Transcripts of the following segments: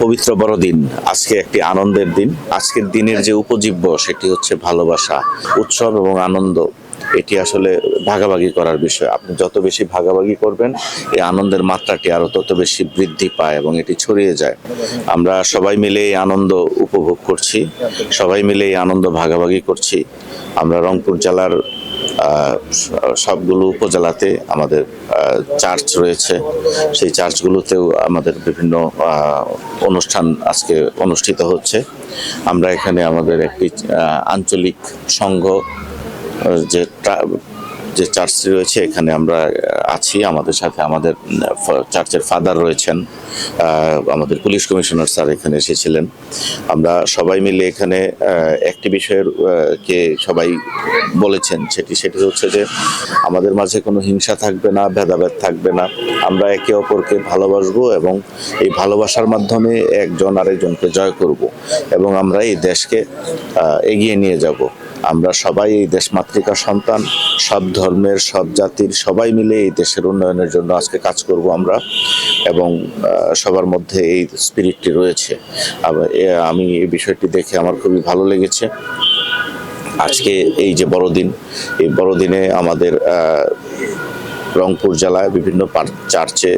পবিত্র বড়দিন, আজকে একটি আনন্দের দিন। আজকের দিনের যে উপজীব্য, সেটি হচ্ছে ভালোবাসা, উৎসব এবং আনন্দ। এটি আসলে ভাগাভাগি করার বিষয়। আপনি যত বেশি ভাগাভাগি করবেন, এই আনন্দের মাত্রাটি আরও তত বেশি বৃদ্ধি পায় এবং এটি ছড়িয়ে যায়। আমরা সবাই মিলে এই আনন্দ উপভোগ করছি, সবাই মিলে এই আনন্দ ভাগাভাগি করছি। আমরা রংপুর জেলার সবগুলো উপজেলাতে আমাদের চার্চ রয়েছে। সেই চার্চগুলোতেও আমাদের বিভিন্ন অনুষ্ঠান আজকে অনুষ্ঠিত হচ্ছে। আমরা এখানে আমাদের একটি আঞ্চলিক সংঘ, যে যে চার্চটি রয়েছে, এখানে আমরা আছি। আমাদের সাথে আমাদের চার্চের ফাদার রয়েছেন। আমাদের পুলিশ কমিশনার স্যার এখানে এসেছিলেন। আমরা সবাই মিলে এখানে একটি বিষয়ের কে সবাই বলেছেন, সেটি সেটি হচ্ছে যে আমাদের মাঝে কোনো হিংসা থাকবে না, ভেদাভেদ থাকবে না। আমরা একে অপরকে ভালোবাসবো এবং এই ভালোবাসার মাধ্যমে একজন আরেকজনকে জয় করব এবং আমরা এই দেশকে এগিয়ে নিয়ে যাব। আমরা সবাই এই দেশমাতৃকা সন্তান, সব ধর্মের, সব জাতির সবাই মিলে এই দেশের উন্নয়নের জন্য আজকে কাজ করব আমরা এবং সবার মধ্যে এই স্পিরিটটি রয়েছে। আমি এই বিষয়টি দেখে আমার খুবই ভালো লেগেছে। আজকে এই যে বড়দিন, এই বড়দিনে আমাদের রংপুর জেলায় বিভিন্ন চার্চে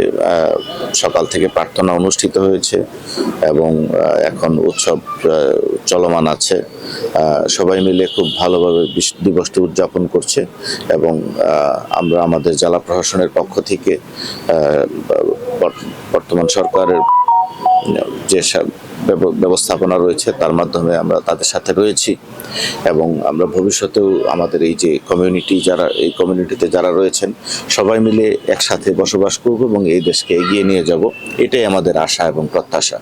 সকাল থেকে প্রার্থনা অনুষ্ঠিত হয়েছে এবং এখন উৎসব চলমান আছে। সবাই মিলে খুব ভালোভাবে দিবসটি উদযাপন করছে এবং আমরা আমাদের জেলা প্রশাসনের পক্ষ থেকে বর্তমান সরকারের যে সব ব্যব- ব্যবস্থাপনা রয়েছে, তার মাধ্যমে আমরা তাদের সাথে রয়েছি এবং আমরা ভবিষ্যতেও আমাদের এই যে কমিউনিটি যারা, এই কমিউনিটিতে যারা রয়েছেন, সবাই মিলে একসাথে বসবাস করব এবং এই দেশকে এগিয়ে নিয়ে যাব। এটাই আমাদের আশা এবং প্রত্যাশা।